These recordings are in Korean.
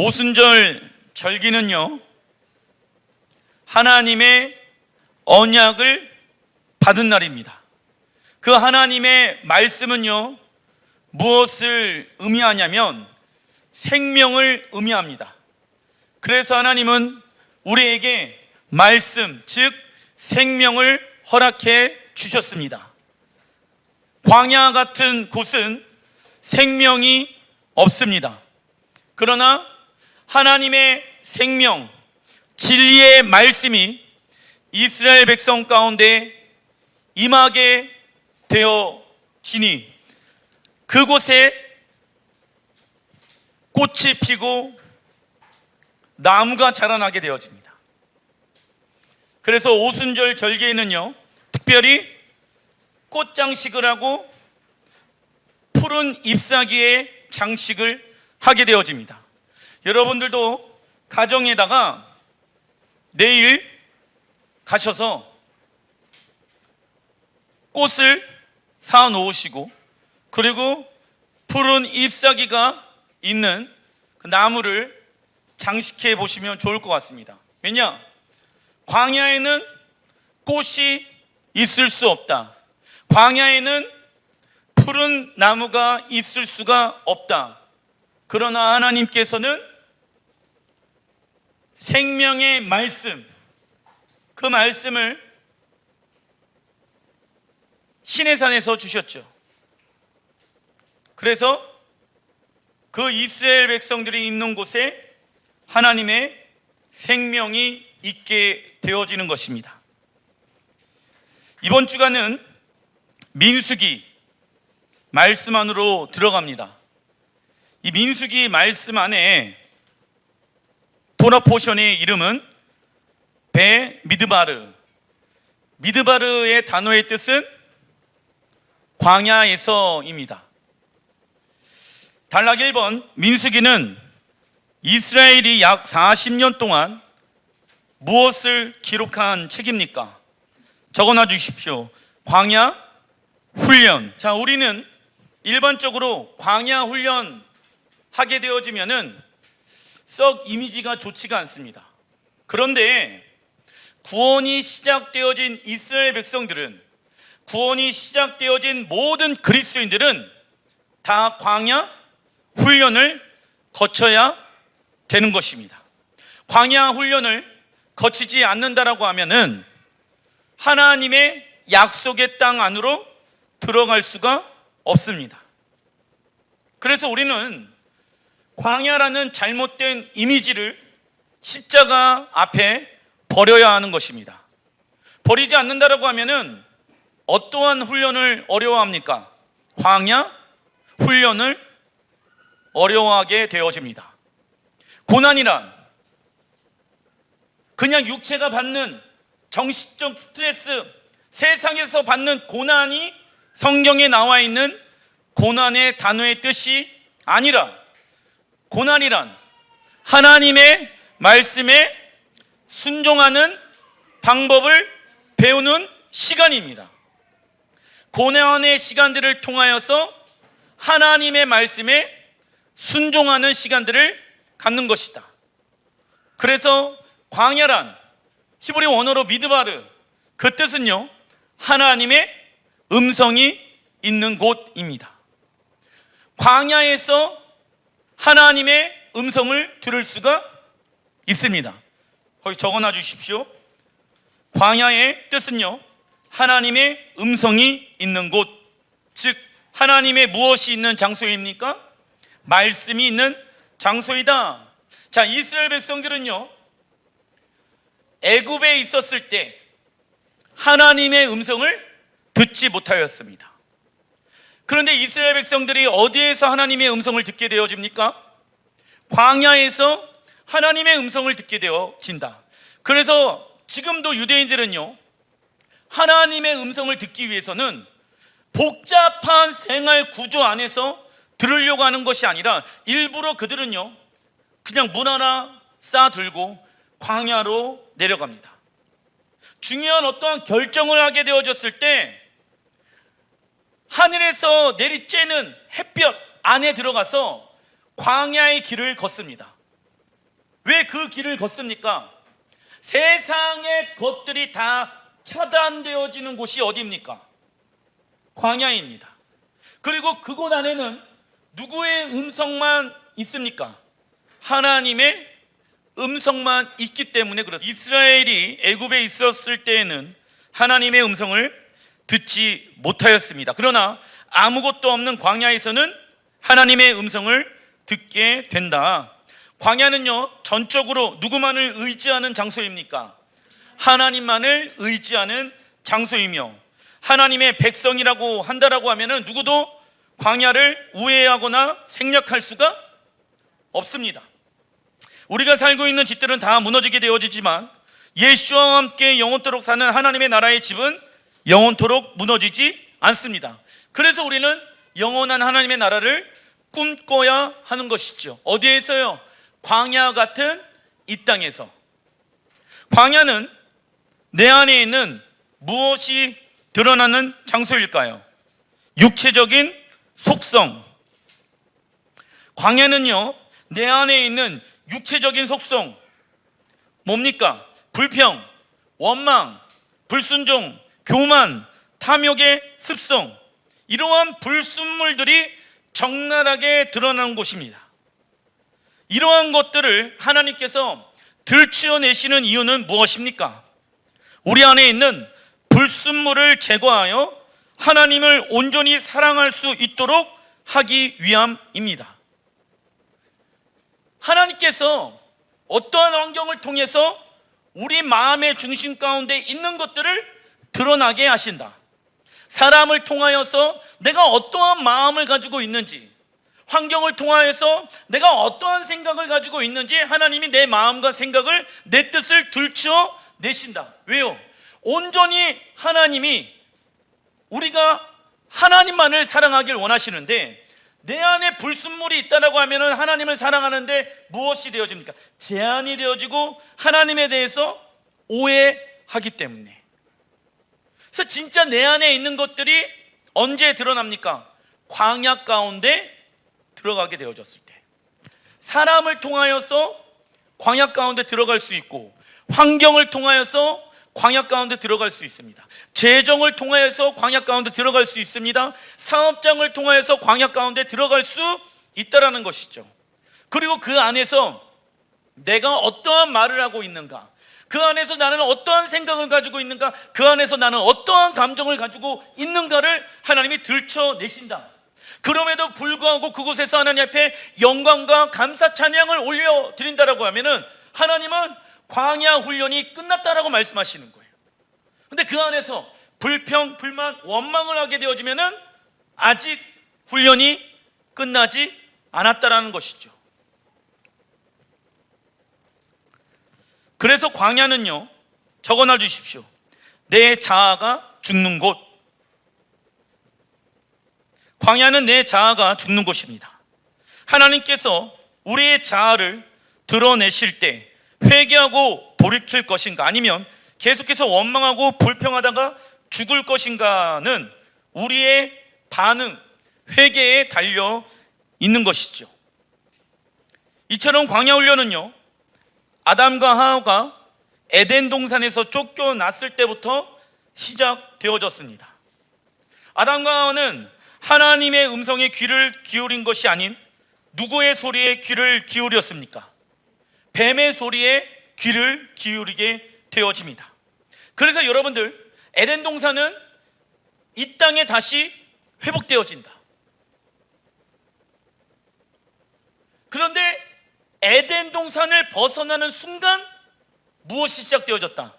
오순절 절기는요, 하나님의 언약을 받은 날입니다. 그 하나님의 말씀은요, 무엇을 의미하냐면 생명을 의미합니다. 그래서 하나님은 우리에게 말씀, 즉 생명을 허락해 주셨습니다. 광야 같은 곳은 생명이 없습니다. 그러나 하나님의 생명, 진리의 말씀이 이스라엘 백성 가운데 임하게 되어지니 그곳에 꽃이 피고 나무가 자라나게 되어집니다. 그래서 오순절 절개에는요, 특별히 꽃 장식을 하고 푸른 잎사귀에 장식을 하게 되어집니다. 여러분들도 가정에다가 내일 가셔서 꽃을 사 놓으시고 그리고 푸른 잎사귀가 있는 그 나무를 장식해 보시면 좋을 것 같습니다. 왜냐? 광야에는 꽃이 있을 수 없다. 광야에는 푸른 나무가 있을 수가 없다. 그러나 하나님께서는 생명의 말씀, 그 말씀을 신의 산에서 주셨죠. 그래서 그 이스라엘 백성들이 있는 곳에 하나님의 생명이 있게 되어지는 것입니다. 이번 주간은 민수기 말씀 안으로 들어갑니다. 이 민수기 말씀 안에 토라 포션의 이름은 베 미드바르. 미드바르의 단어의 뜻은 광야에서입니다. 단락 1번 민수기는 이스라엘이 약 40년 동안 무엇을 기록한 책입니까? 적어놔 주십시오. 광야 훈련. 자, 우리는 일반적으로 광야 훈련 하게 되어지면은 썩 이미지가 좋지가 않습니다. 그런데 구원이 시작되어진 이스라엘 백성들은 구원이 시작되어진 모든 그리스도인들은 다 광야 훈련을 거쳐야 되는 것입니다. 광야 훈련을 거치지 않는다라고 하면은 하나님의 약속의 땅 안으로 들어갈 수가 없습니다. 그래서 우리는 광야라는 잘못된 이미지를 십자가 앞에 버려야 하는 것입니다. 버리지 않는다라고 하면은 어떠한 훈련을 어려워합니까? 광야 훈련을 어려워하게 되어집니다. 고난이란 그냥 육체가 받는 정신적 스트레스, 세상에서 받는 고난이 성경에 나와 있는 고난의 단어의 뜻이 아니라 고난이란 하나님의 말씀에 순종하는 방법을 배우는 시간입니다. 고난의 시간들을 통하여서 하나님의 말씀에 순종하는 시간들을 갖는 것이다. 그래서 광야란 히브리 원어로 미드바르 그 뜻은요 하나님의 음성이 있는 곳입니다. 광야에서 하나님의 음성을 들을 수가 있습니다. 거기 적어놔 주십시오. 광야의 뜻은요 하나님의 음성이 있는 곳, 즉 하나님의 무엇이 있는 장소입니까? 말씀이 있는 장소이다. 자, 이스라엘 백성들은요. 애굽에 있었을 때 하나님의 음성을 듣지 못하였습니다. 그런데 이스라엘 백성들이 어디에서 하나님의 음성을 듣게 되어집니까? 광야에서 하나님의 음성을 듣게 되어진다. 그래서 지금도 유대인들은요, 하나님의 음성을 듣기 위해서는 복잡한 생활 구조 안에서 들으려고 하는 것이 아니라 일부러 그들은요, 그냥 문 하나 쌓아 들고 광야로 내려갑니다. 중요한 어떠한 결정을 하게 되어졌을 때 하늘에서 내리쬐는 햇볕 안에 들어가서 광야의 길을 걷습니다. 왜 그 길을 걷습니까? 세상의 것들이 다 차단되어지는 곳이 어디입니까? 광야입니다. 그리고 그곳 안에는 누구의 음성만 있습니까? 하나님의 음성만 있기 때문에 그렇습니다. 이스라엘이 애굽에 있었을 때에는 하나님의 음성을 듣지 못하였습니다. 그러나 아무것도 없는 광야에서는 하나님의 음성을 듣게 된다. 광야는요, 전적으로 누구만을 의지하는 장소입니까? 하나님만을 의지하는 장소이며 하나님의 백성이라고 한다라고 하면은 누구도 광야를 우회하거나 생략할 수가 없습니다. 우리가 살고 있는 집들은 다 무너지게 되어지지만 예수와 함께 영원토록 사는 하나님의 나라의 집은 영원토록 무너지지 않습니다. 그래서 우리는 영원한 하나님의 나라를 꿈꿔야 하는 것이죠. 어디에서요? 광야 같은 이 땅에서. 광야는 내 안에 있는 무엇이 드러나는 장소일까요? 육체적인 속성. 광야는요, 내 안에 있는 육체적인 속성. 뭡니까? 불평, 원망, 불순종, 교만, 탐욕의 습성. 이러한 불순물들이 적나라하게 드러나는 곳입니다. 이러한 것들을 하나님께서 들추어내시는 이유는 무엇입니까? 우리 안에 있는 불순물을 제거하여 하나님을 온전히 사랑할 수 있도록 하기 위함입니다. 하나님께서 어떠한 환경을 통해서 우리 마음의 중심 가운데 있는 것들을 드러나게 하신다. 사람을 통하여서 내가 어떠한 마음을 가지고 있는지, 환경을 통하여서 내가 어떠한 생각을 가지고 있는지 하나님이 내 마음과 생각을 내 뜻을 들추어 내신다. 왜요? 온전히 하나님이 우리가 하나님만을 사랑하길 원하시는데 내 안에 불순물이 있다라고 하면은 하나님을 사랑하는데 무엇이 되어집니까? 제한이 되어지고 하나님에 대해서 오해하기 때문에. 그래서 진짜 내 안에 있는 것들이 언제 드러납니까? 광야 가운데 들어가게 되어졌을 때. 사람을 통하여서 광야 가운데 들어갈 수 있고 환경을 통하여서 광야 가운데 들어갈 수 있습니다. 재정을 통하여서 광야 가운데 들어갈 수 있습니다. 사업장을 통하여서 광야 가운데 들어갈 수 있다라는 것이죠. 그리고 그 안에서 내가 어떠한 말을 하고 있는가? 그 안에서 나는 어떠한 생각을 가지고 있는가? 그 안에서 나는 어떠한 감정을 가지고 있는가를 하나님이 들춰내신다. 그럼에도 불구하고 그곳에서 하나님 앞에 영광과 감사 찬양을 올려 드린다라고 하면은 하나님은 광야 훈련이 끝났다라고 말씀하시는 거예요. 근데 그 안에서 불평, 불만, 원망을 하게 되어지면은 아직 훈련이 끝나지 않았다라는 것이죠. 그래서 광야는요, 적어놔 주십시오. 내 자아가 죽는 곳. 광야는 내 자아가 죽는 곳입니다. 하나님께서 우리의 자아를 드러내실 때 회개하고 돌이킬 것인가 아니면 계속해서 원망하고 불평하다가 죽을 것인가는 우리의 반응, 회개에 달려 있는 것이죠. 이처럼 광야 훈련은요, 아담과 하와가 에덴 동산에서 쫓겨났을 때부터 시작되어졌습니다. 아담과 하와는 하나님의 음성에 귀를 기울인 것이 아닌 누구의 소리에 귀를 기울였습니까? 뱀의 소리에 귀를 기울이게 되어집니다. 그래서 여러분들 에덴 동산은 이 땅에 다시 회복되어진다. 그런데 에덴 동산을 벗어나는 순간 무엇이 시작되어졌다?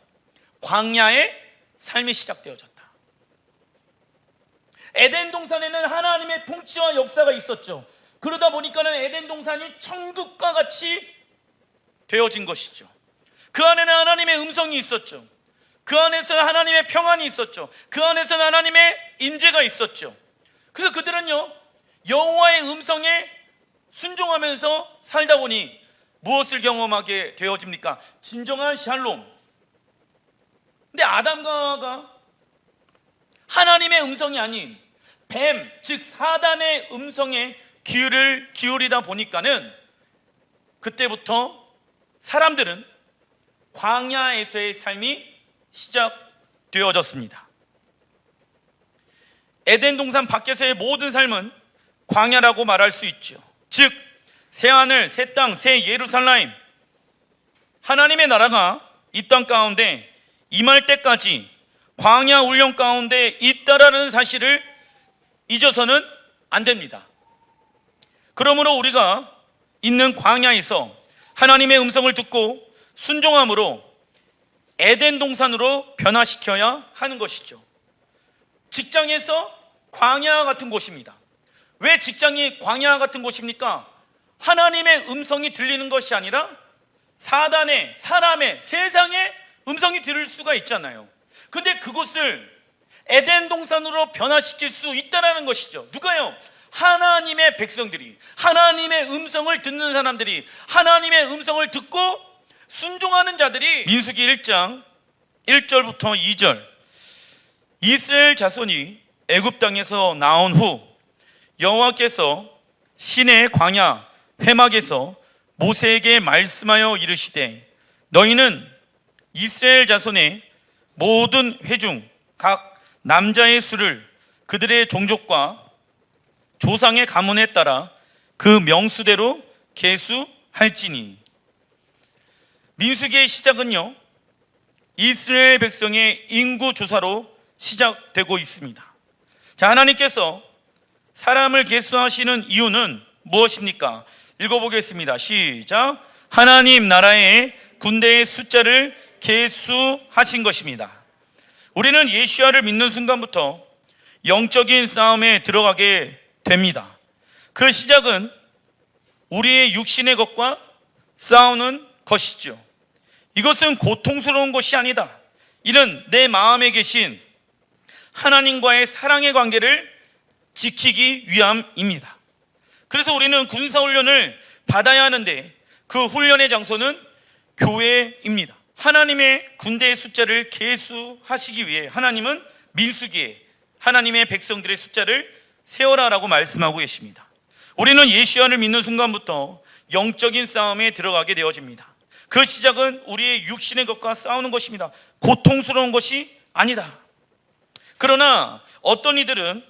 광야의 삶이 시작되어졌다. 에덴 동산에는 하나님의 통치와 역사가 있었죠. 그러다 보니까는 에덴 동산이 천국과 같이 되어진 것이죠. 그 안에는 하나님의 음성이 있었죠. 그 안에서 하나님의 평안이 있었죠. 그 안에서는 하나님의 임재가 있었죠. 그래서 그들은요 여호와의 음성에 순종하면서 살다 보니 무엇을 경험하게 되어집니까? 진정한 샬롬. 근데 아담과 하와가 하나님의 음성이 아닌 뱀, 즉 사단의 음성에 귀를 기울이다 보니까는 그때부터 사람들은 광야에서의 삶이 시작되어졌습니다. 에덴 동산 밖에서의 모든 삶은 광야라고 말할 수 있죠. 즉, 새 하늘, 새 땅, 새 예루살렘, 하나님의 나라가 이 땅 가운데 임할 때까지 광야 훈련 가운데 있다라는 사실을 잊어서는 안 됩니다. 그러므로 우리가 있는 광야에서 하나님의 음성을 듣고 순종함으로 에덴 동산으로 변화시켜야 하는 것이죠. 직장에서 광야 같은 곳입니다. 왜 직장이 광야 같은 곳입니까? 하나님의 음성이 들리는 것이 아니라 사단의, 사람의, 세상의 음성이 들을 수가 있잖아요. 근데 그곳을 에덴 동산으로 변화시킬 수 있다라는 것이죠. 누가요? 하나님의 백성들이 하나님의 음성을 듣는 사람들이 하나님의 음성을 듣고 순종하는 자들이 민수기 1장 1절부터 2절 이스라엘 자손이 애굽 땅에서 나온 후 여호와께서 시내 광야 회막에서 모세에게 말씀하여 이르시되 너희는 이스라엘 자손의 모든 회중 각 남자의 수를 그들의 종족과 조상의 가문에 따라 그 명수대로 계수할지니 민수기의 시작은요 이스라엘 백성의 인구 조사로 시작되고 있습니다. 자 하나님께서 사람을 계수하시는 이유는 무엇입니까? 읽어보겠습니다. 시작. 하나님 나라의 군대의 숫자를 계수하신 것입니다. 우리는 예수야를 믿는 순간부터 영적인 싸움에 들어가게 됩니다. 그 시작은 우리의 육신의 것과 싸우는 것이죠. 이것은 고통스러운 것이 아니다. 이는 내 마음에 계신 하나님과의 사랑의 관계를 지키기 위함입니다. 그래서 우리는 군사훈련을 받아야 하는데 그 훈련의 장소는 교회입니다. 하나님의 군대의 숫자를 계수하시기 위해 하나님은 민수기에 하나님의 백성들의 숫자를 세워라라고 말씀하고 계십니다. 우리는 예수와를 믿는 순간부터 영적인 싸움에 들어가게 되어집니다. 그 시작은 우리의 육신의 것과 싸우는 것입니다. 고통스러운 것이 아니다. 그러나 어떤 이들은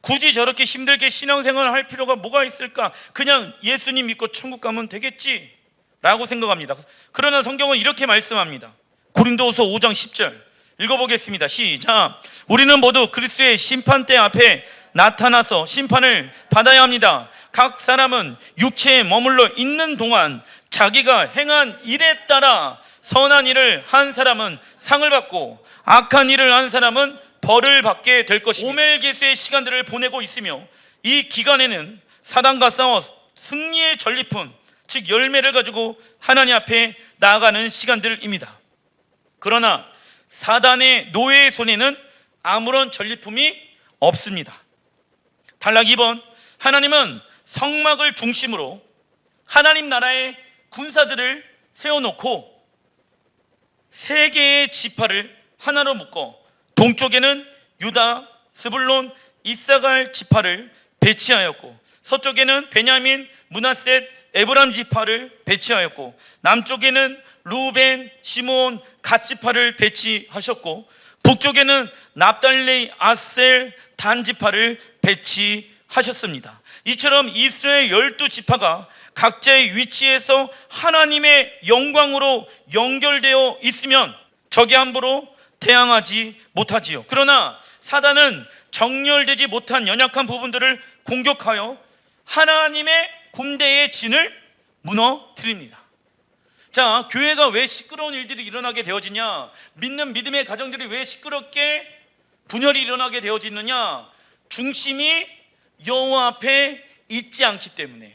굳이 저렇게 힘들게 신앙생활을 할 필요가 뭐가 있을까? 그냥 예수님 믿고 천국 가면 되겠지. 라고 생각합니다. 그러나 성경은 이렇게 말씀합니다. 고린도후서 5장 10절 읽어보겠습니다. 시작. 우리는 모두 그리스도의 심판대 앞에 나타나서 심판을 받아야 합니다. 각 사람은 육체에 머물러 있는 동안 자기가 행한 일에 따라 선한 일을 한 사람은 상을 받고 악한 일을 한 사람은 벌을 받게 될 것입니다. 오멜게스의 시간들을 보내고 있으며 이 기간에는 사단과 싸워 승리의 전리품, 즉 열매를 가지고 하나님 앞에 나아가는 시간들입니다. 그러나 사단의 노예의 손에는 아무런 전리품이 없습니다. 단락 2번 하나님은 성막을 중심으로 하나님 나라의 군사들을 세워놓고 세 개의 지파를 하나로 묶어 동쪽에는 유다, 스불론, 이사갈 지파를 배치하였고 서쪽에는 베냐민, 문하셋, 에브람 지파를 배치하였고 남쪽에는 루벤, 시몬, 갓 지파를 배치하셨고 북쪽에는 납달리, 아셀, 단 지파를 배치하셨습니다. 이처럼 이스라엘 열두 지파가 각자의 위치에서 하나님의 영광으로 연결되어 있으면 적이 함부로 대항하지 못하지요. 그러나 사단은 정렬되지 못한 연약한 부분들을 공격하여 하나님의 군대의 진을 무너뜨립니다. 자, 교회가 왜 시끄러운 일들이 일어나게 되어지냐? 믿는 믿음의 가정들이 왜 시끄럽게 분열이 일어나게 되어지느냐? 중심이 여호와 앞에 있지 않기 때문에.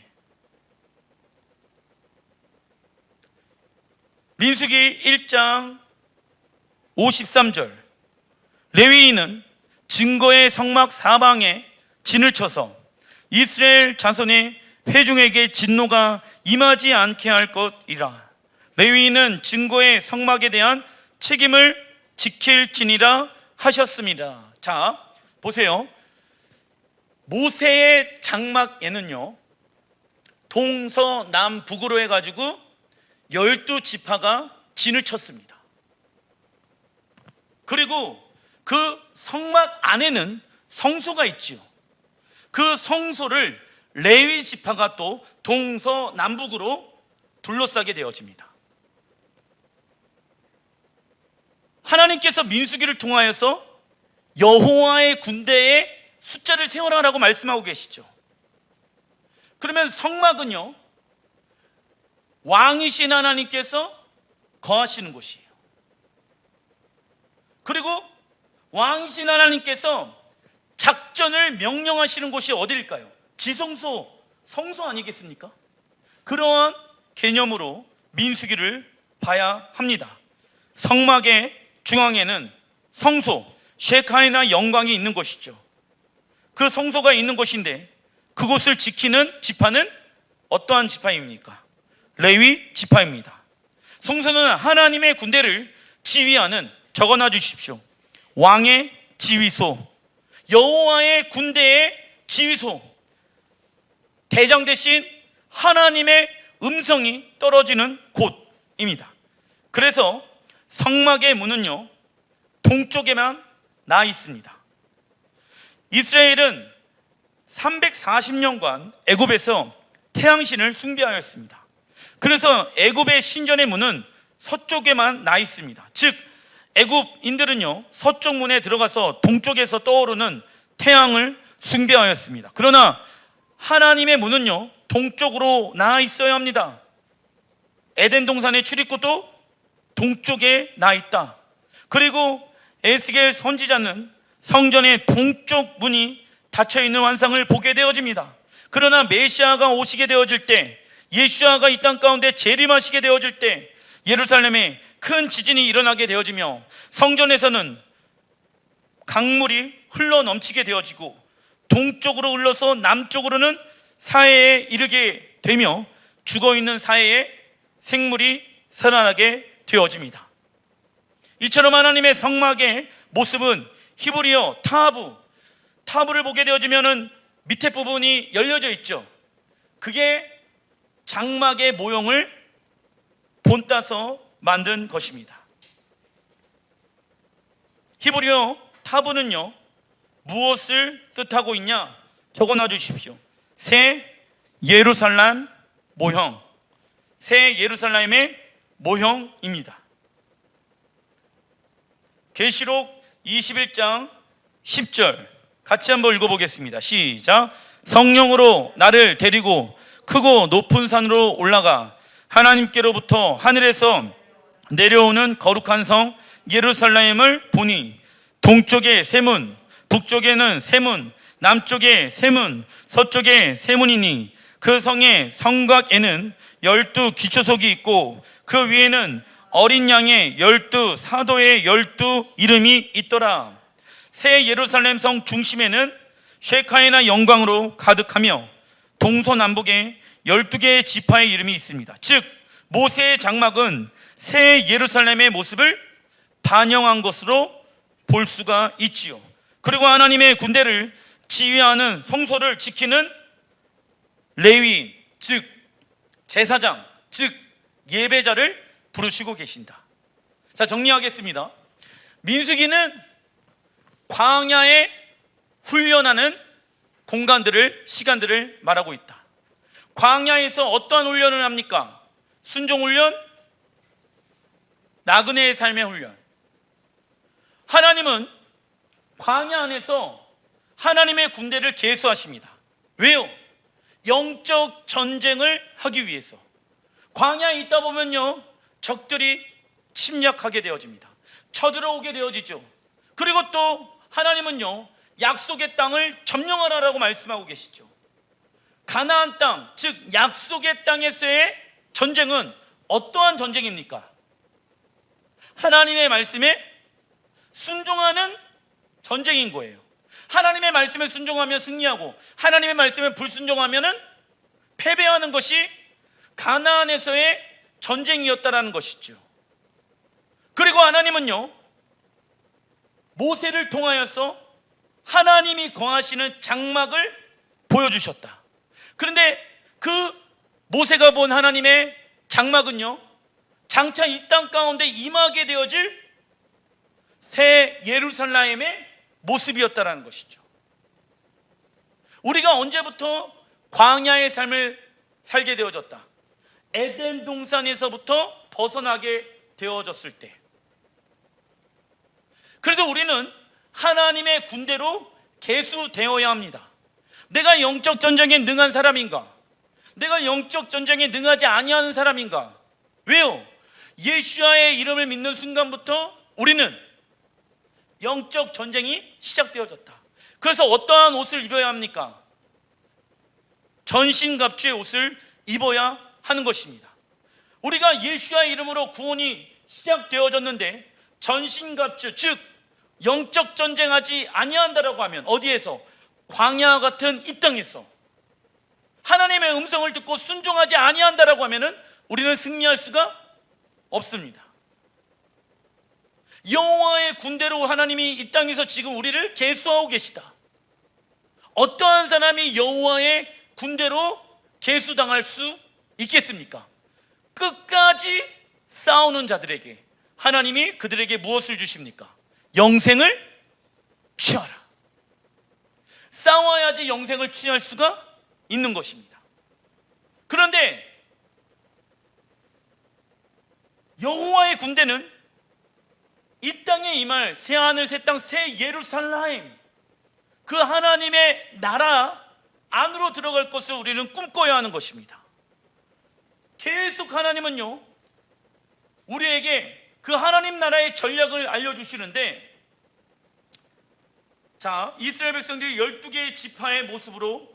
민수기 1장 53절. 레위인은 증거의 성막 사방에 진을 쳐서 이스라엘 자손의 회중에게 진노가 임하지 않게 할 것이라. 레위인은 증거의 성막에 대한 책임을 지킬지니라 하셨습니다. 자 보세요. 모세의 장막에는요 동서남북으로 해가지고 열두 지파가 진을 쳤습니다. 그리고 그 성막 안에는 성소가 있지요. 그 성소를 레위 지파가 또 동서남북으로 둘러싸게 되어집니다. 하나님께서 민수기를 통하여서 여호와의 군대의 숫자를 세워라라고 말씀하고 계시죠. 그러면 성막은요 왕이신 하나님께서 거하시는 곳이에요. 그리고 왕이신 하나님께서 작전을 명령하시는 곳이 어디일까요? 지성소, 성소 아니겠습니까? 그러한 개념으로 민수기를 봐야 합니다. 성막의 중앙에는 성소, 쉐카이나 영광이 있는 곳이죠. 그 성소가 있는 곳인데 그곳을 지키는 지파는 어떠한 지파입니까? 레위 지파입니다. 성소는 하나님의 군대를 지휘하는 적어놔 주십시오. 왕의 지휘소, 여호와의 군대의 지휘소, 대장 대신 하나님의 음성이 떨어지는 곳입니다. 그래서 성막의 문은요 동쪽에만 나 있습니다. 이스라엘은 340년간 애굽에서 태양신을 숭배하였습니다. 그래서 애굽의 신전의 문은 서쪽에만 나 있습니다. 즉 애굽인들은요 서쪽 문에 들어가서 동쪽에서 떠오르는 태양을 숭배하였습니다. 그러나 하나님의 문은요 동쪽으로 나 있어야 합니다. 에덴 동산의 출입구도 동쪽에 나 있다. 그리고 에스겔 선지자는 성전의 동쪽 문이 닫혀 있는 환상을 보게 되어집니다. 그러나 메시아가 오시게 되어질 때 예수아가 이 땅 가운데 재림하시게 되어질 때 예루살렘에 큰 지진이 일어나게 되어지며 성전에서는 강물이 흘러 넘치게 되어지고 동쪽으로 흘러서 남쪽으로는 사해에 이르게 되며 죽어 있는 사해에 생물이 살아나게 되어집니다. 이처럼 하나님의 성막의 모습은 히브리어 타부 타부를 보게 되어지면은 밑에 부분이 열려져 있죠. 그게 장막의 모형을 본따서 만든 것입니다. 히브리어 타부는요 무엇을 뜻하고 있냐 적어놔 주십시오. 새 예루살렘 모형, 새 예루살렘의 모형입니다. 계시록 21장 10절 같이 한번 읽어보겠습니다. 시작. 성령으로 나를 데리고 크고 높은 산으로 올라가 하나님께로부터 하늘에서 내려오는 거룩한 성 예루살렘을 보니 동쪽에 세문, 북쪽에는 세문, 남쪽에 세문, 서쪽에 세문이니 그 성의 성곽에는 열두 기초석이 있고 그 위에는 어린 양의 열두 사도의 열두 이름이 있더라. 새 예루살렘 성 중심에는 쉐카이나 영광으로 가득하며 동서남북에 12개의 지파의 이름이 있습니다. 즉 모세의 장막은 새 예루살렘의 모습을 반영한 것으로 볼 수가 있지요. 그리고 하나님의 군대를 지휘하는 성소를 지키는 레위 즉 제사장 즉 예배자를 부르시고 계신다. 자 정리하겠습니다. 민수기는 광야에 훈련하는 공간들을 시간들을 말하고 있다. 광야에서 어떠한 훈련을 합니까? 순종 훈련, 나그네의 삶의 훈련. 하나님은 광야 안에서 하나님의 군대를 계수하십니다. 왜요? 영적 전쟁을 하기 위해서. 광야에 있다 보면요, 적들이 침략하게 되어집니다. 쳐들어오게 되어지죠. 그리고 또 하나님은요, 약속의 땅을 점령하라라고 말씀하고 계시죠. 가나안 땅, 즉 약속의 땅에서의 전쟁은 어떠한 전쟁입니까? 하나님의 말씀에 순종하는 전쟁인 거예요. 하나님의 말씀에 순종하면 승리하고 하나님의 말씀에 불순종하면은 패배하는 것이 가나안에서의 전쟁이었다라는 것이죠. 그리고 하나님은요 모세를 통하여서 하나님이 거하시는 장막을 보여주셨다. 그런데 그 모세가 본 하나님의 장막은요 장차 이 땅 가운데 임하게 되어질 새 예루살렘의 모습이었다라는 것이죠. 우리가 언제부터 광야의 삶을 살게 되어졌다. 에덴 동산에서부터 벗어나게 되어졌을 때. 그래서 우리는 하나님의 군대로 개수되어야 합니다. 내가 영적 전쟁에 능한 사람인가? 내가 영적 전쟁에 능하지 아니하는 사람인가? 왜요? 예수와의 이름을 믿는 순간부터 우리는 영적 전쟁이 시작되어졌다. 그래서 어떠한 옷을 입어야 합니까? 전신갑주의 옷을 입어야 하는 것입니다. 우리가 예수와의 이름으로 구원이 시작되어졌는데 전신갑주 즉 영적 전쟁하지 아니한다라고 하면 어디에서 광야 같은 이 땅에서 하나님의 음성을 듣고 순종하지 아니한다라고 하면은 우리는 승리할 수가 없습니다. 여호와의 군대로 하나님이 이 땅에서 지금 우리를 계수하고 계시다. 어떠한 사람이 여호와의 군대로 계수당할 수 있겠습니까? 끝까지 싸우는 자들에게 하나님이 그들에게 무엇을 주십니까? 영생을 취하라. 싸워야지 영생을 취할 수가 있는 것입니다. 그런데 여호와의 군대는 이 땅에 임할 새 하늘 새 땅 새 예루살렘 그 하나님의 나라 안으로 들어갈 것을 우리는 꿈꿔야 하는 것입니다. 계속 하나님은요 우리에게 그 하나님 나라의 전략을 알려주시는데 자 이스라엘 백성들이 12개의 지파의 모습으로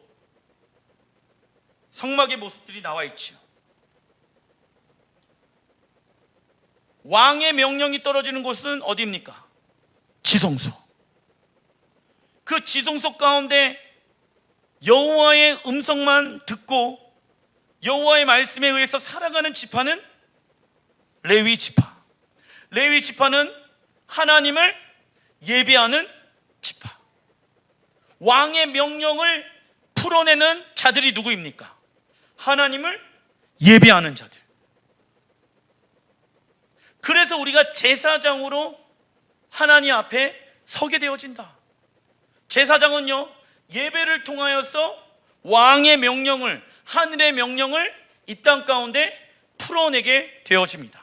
성막의 모습들이 나와 있죠. 왕의 명령이 떨어지는 곳은 어디입니까? 지성소. 그 지성소 가운데 여호와의 음성만 듣고 여호와의 말씀에 의해서 살아가는 지파는 레위 지파. 레위 지파는 하나님을 예배하는 지파. 왕의 명령을 풀어내는 자들이 누구입니까? 하나님을 예배하는 자들. 그래서 우리가 제사장으로 하나님 앞에 서게 되어진다. 제사장은요, 예배를 통하여서 왕의 명령을, 하늘의 명령을 이 땅 가운데 풀어내게 되어집니다.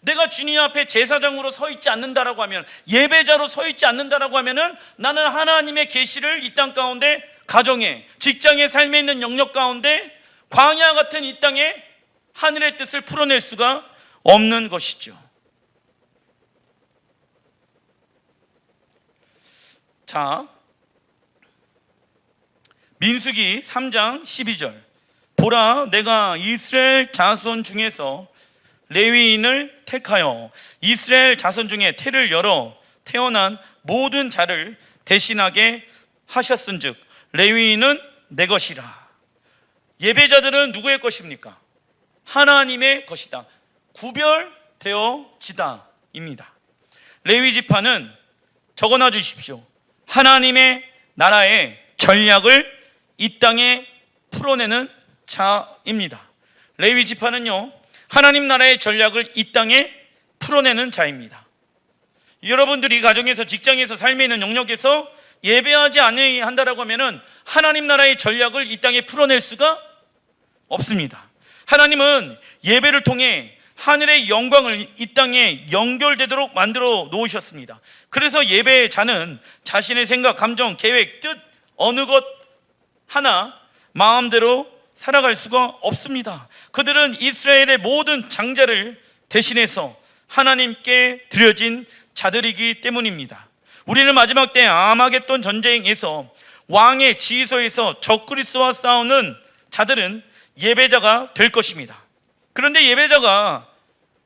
내가 주님 앞에 제사장으로 서 있지 않는다라고 하면 예배자로 서 있지 않는다라고 하면은 나는 하나님의 계시를 이 땅 가운데 가정에 직장의 삶에 있는 영역 가운데 광야 같은 이 땅에 하늘의 뜻을 풀어낼 수가 없는 것이죠. 자, 민수기 3장 12절. 보라, 내가 이스라엘 자손 중에서 레위인을 택하여 이스라엘 자손 중에 태를 열어 태어난 모든 자를 대신하게 하셨은즉 레위인은 내 것이라. 예배자들은 누구의 것입니까? 하나님의 것이다. 구별되어지다입니다. 레위 지파는 적어놔 주십시오. 하나님의 나라의 전략을 이 땅에 풀어내는 자입니다. 레위 지파는요, 하나님 나라의 전략을 이 땅에 풀어내는 자입니다. 여러분들이 가정에서, 직장에서, 삶에 있는 영역에서 예배하지 않는다라고 하면은 하나님 나라의 전략을 이 땅에 풀어낼 수가 없습니다. 하나님은 예배를 통해 하늘의 영광을 이 땅에 연결되도록 만들어 놓으셨습니다. 그래서 예배자는 자신의 생각, 감정, 계획, 뜻 어느 것 하나 마음대로 살아갈 수가 없습니다. 그들은 이스라엘의 모든 장자를 대신해서 하나님께 드려진 자들이기 때문입니다. 우리는 마지막 때 아마겟돈 전쟁에서 왕의 지휘소에서 적그리스와 싸우는 자들은 예배자가 될 것입니다. 그런데 예배자가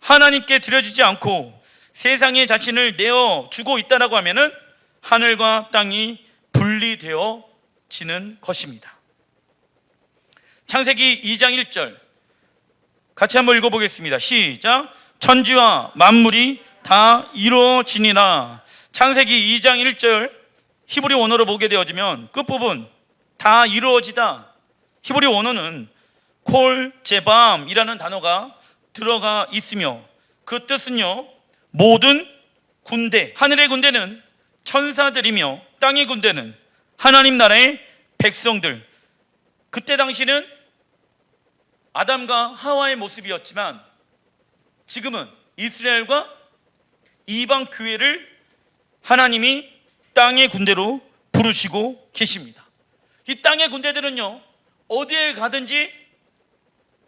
하나님께 드려지지 않고 세상의 자신을 내어 주고 있다라고 하면은 하늘과 땅이 분리되어 지는 것입니다. 창세기 2장 1절 같이 한번 읽어보겠습니다. 시작. 천지와 만물이 다 이루어지니라. 창세기 2장 1절 히브리 원어로 보게 되어지면 끝부분 다 이루어지다. 히브리 원어는 콜 제밤이라는 단어가 들어가 있으며 그 뜻은요. 모든 군대, 하늘의 군대는 천사들이며 땅의 군대는 하나님 나라의 백성들. 그때 당시는 아담과 하와의 모습이었지만 지금은 이스라엘과 이방 교회를 하나님이 땅의 군대로 부르시고 계십니다. 이 땅의 군대들은요, 어디에 가든지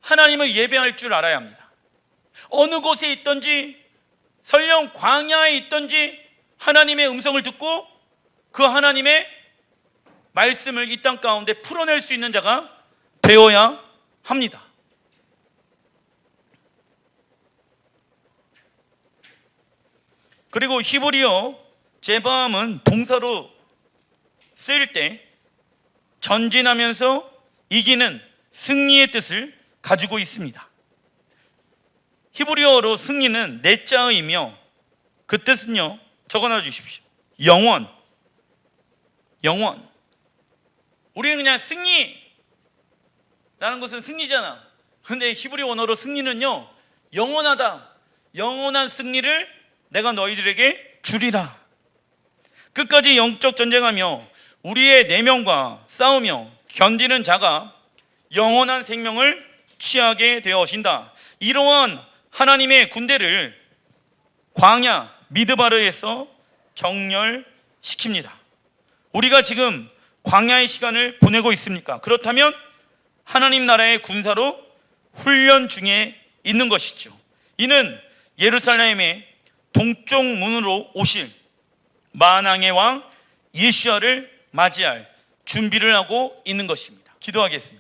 하나님을 예배할 줄 알아야 합니다. 어느 곳에 있든지 설령 광야에 있든지 하나님의 음성을 듣고 그 하나님의 말씀을 이 땅 가운데 풀어낼 수 있는 자가 되어야 합니다. 그리고 히브리어 제바함은 동사로 쓰일 때 전진하면서 이기는 승리의 뜻을 가지고 있습니다. 히브리어로 승리는 내자의며 그 뜻은요. 적어놔 주십시오. 영원. 영원. 우리는 그냥 승리라는 것은 승리잖아. 근데 히브리 원어로 승리는요. 영원하다. 영원한 승리를 내가 너희들에게 주리라. 끝까지 영적 전쟁하며 우리의 내면과 싸우며 견디는 자가 영원한 생명을 취하게 되어진다. 이러한 하나님의 군대를 광야 미드바르에서 정렬시킵니다. 우리가 지금 광야의 시간을 보내고 있습니까? 그렇다면 하나님 나라의 군사로 훈련 중에 있는 것이죠. 이는 예루살렘의 동쪽 문으로 오실 만왕의 왕 예수아를 맞이할 준비를 하고 있는 것입니다. 기도하겠습니다.